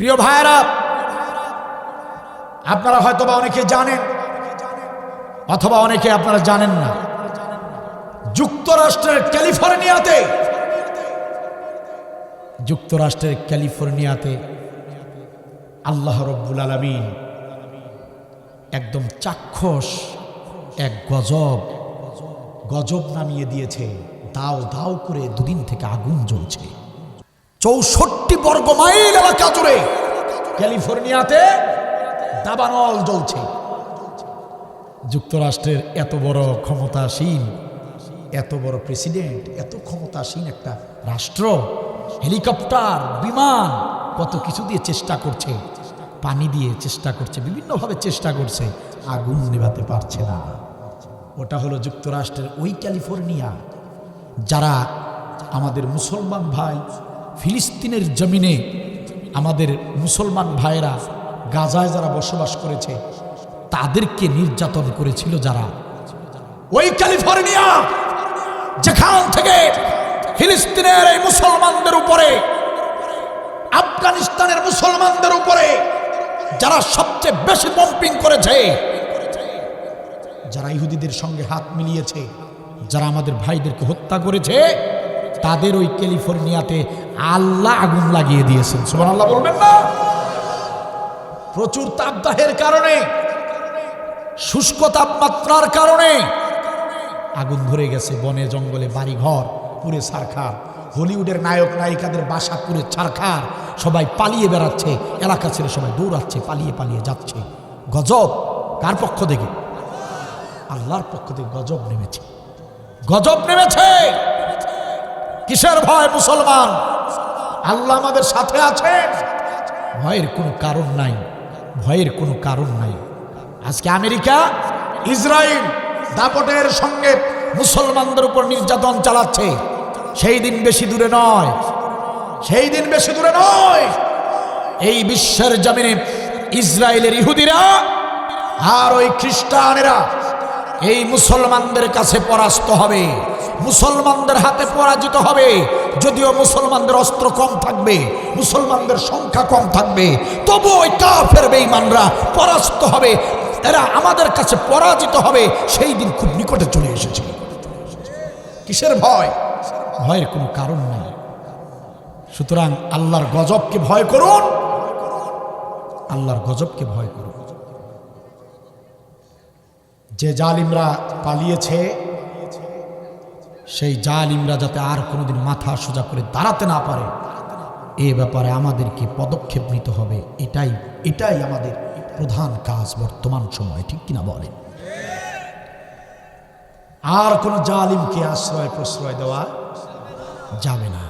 প্রিয় ভাইয়েরা, আপনারা হয়তোবা অনেকে জানেন, অথবা অনেকে আপনারা জানেন না, যুক্তরাষ্ট্রের ক্যালিফোর্নিয়াতে যুক্তরাষ্ট্রের ক্যালিফোর্নিয়াতে আল্লাহ রব্বুল আলমিন একদম চাক্ষুষ, এক গজব গজব নামিয়ে দিয়েছে, দাও দাও করে দুদিন থেকে আগুন জ্বলছে। চৌষট্টি বর্গ মাইল এলাকা জুড়ে ক্যালিফোর্নিয়াতে দাবানল জ্বলছে। যুক্তরাষ্ট্রের এত বড় ক্ষমতাসীন, এত বড় প্রেসিডেন্ট, এত ক্ষমতাসীন একটা রাষ্ট্র, হেলিকপ্টার, বিমান, কত কিছু দিয়ে চেষ্টা করছে, পানি দিয়ে চেষ্টা করছে, বিভিন্নভাবে চেষ্টা করছে, আগুন নেভাতে পারছে না। ওটা হলো যুক্তরাষ্ট্রের ওই ক্যালিফোর্নিয়া, যারা আমাদের মুসলমান ভাই ফিলিস্তিনের জমিনে আমাদের মুসলমান ভাইয়েরা গাজায় যারা বসবাস করেছে, তাদেরকে নির্যাতন করেছিল যারা? ওই ক্যালিফোর্নিয়া, যেখান থেকে ফিলিস্তিনের এই মুসলমানদের উপরে, আফগানিস্তানের মুসলমানদের উপরে যারা সবচেয়ে বেশি পম্পিং করেছে, যারা ইহুদিদের সঙ্গে হাত মিলিয়েছে, যারা আমাদের ভাইদেরকে হত্যা করেছে তাদের ওই ক্যালিফোর্নিয়াতে আল্লাহ আগুন লাগিয়ে দিয়েছেন। সুমান আল্লাহ বলবেন না? প্রচুর তাপদাহের কারণে, শুষ্ক তাপমাত্রার কারণে আগুন ধরে গেছে, বনে, জঙ্গলে বাড়ি ঘর পুরে সারখার হলিউডের নায়ক, নায়িকাদের বাসা পুরে ছারখার। সবাই পালিয়ে বেড়াচ্ছে, এলাকা ছেড়ে সবাই দৌড়াচ্ছে, পালিয়ে পালিয়ে যাচ্ছে। গজব কার পক্ষ থেকে? আল্লাহর পক্ষ থেকে গজব নেমেছে। গজব নেমেছে! কিসের ভয় মুসলমান? আল্লাহ আমাদের সাথে আছেন। ভয়ের কোনো কারণ নাই, ভয়ের কোনো কারণ নাই। আজকে আমেরিকা, ইসরায়েল দাপটের সঙ্গে মুসলমানদের উপর নির্যাতন চালাচ্ছে। সেই দিন বেশি দূরে নয়, সেই দিন বেশি দূরে নয়। এই বিশ্বের জমিনে ইসরায়েলের ইহুদিরা আর ওই খ্রিস্টানেরা এই মুসলমানদের কাছে পরাস্ত হবে। মুসলমানদের হাতে পরাজিত হবে। যদিও মুসলমানদের অস্ত্র কম থাকবে, মুসলমানদের সংখ্যা কম থাকবে তবু ওই কাফের বেঈমানরা পরাস্ত হবে। এরা আমাদের কাছে পরাজিত হবে, সেই দিন খুব নিকটে চলে এসেছে। কিসের ভয়? ভয়ের কোনো কারণ নেই। সুতরাং আল্লাহর গজবকে ভয় করুন। আল্লাহর গজবকে ভয় করুন। যে জালিমরা পালিয়েছে, সেই জালিমরা যাতে আর কোনোদিন মাথা সোজা করে দাঁড়াতে না পারে, এ ব্যাপারে আমাদেরকে পদক্ষেপ নিতে হবে। এটাই এটাই আমাদের প্রধান কাজ বর্তমান সময়ে, ঠিক কিনা বলেন আর কোনো জালিমকে আশ্রয় প্রশ্রয় দেওয়া যাবে না।